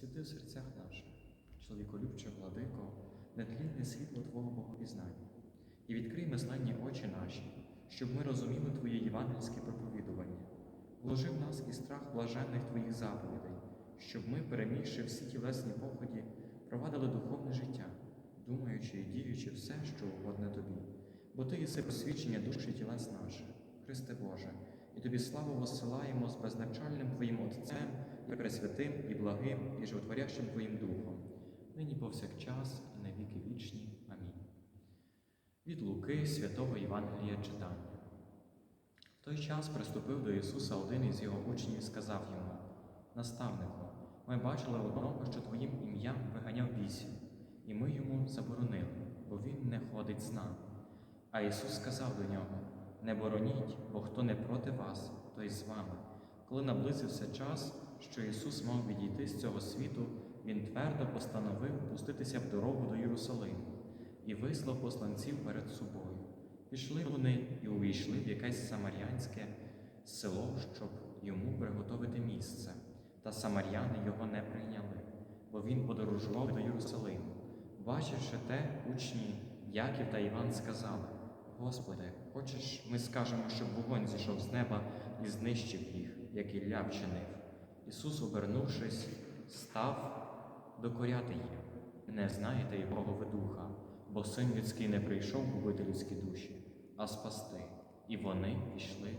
Освіти в серцях наших, чоловіколюбче владико, нетлінне світло Твого Богопізнання, і відкрий мисленні очі наші, щоб ми розуміли Твоє євангельське проповідування, вложи в нас і страх блаженних Твоїх заповідей, щоб ми, перемігши всі тілесні поході, провадили духовне життя, думаючи і діючи все, що угодне Тобі, бо Ти єси посвідчення душі тілес наших, Христе Боже, і Тобі славу воссилаємо з безначальним Твоїм Отцем, і Пресвятим, і благим, і животворящим Твоїм Духом, нині повсякчас, і на віки вічні. Амінь. Від Луки святого Євангелія читання. В той час приступив до Ісуса один із його учнів і сказав йому: Наставнику, ми бачили одного, що Твоїм ім'ям виганяв бісів, і ми йому заборонили, бо він не ходить з нами. А Ісус сказав до нього: Не бороніть, бо хто не проти вас, той з вами. Коли наблизився час, що Ісус мав відійти з цього світу, Він твердо постановив пуститися в дорогу до Єрусалиму і вислав посланців перед собою. Пішли вони і увійшли в якесь самарянське село, щоб йому приготовити місце. Та самаряни його не прийняли, бо він подорожував до Єрусалиму. Бачивши те, учні Яків та Іван сказали: Господи, хочеш, ми скажемо, щоб вогонь зійшов з неба і знищив їх, як Ілля вчинив. Ісус, обернувшись, став докоряти їм. Не знаєте якого ви духа, бо син людський не прийшов губити людські душі, а спасти. І вони пішли.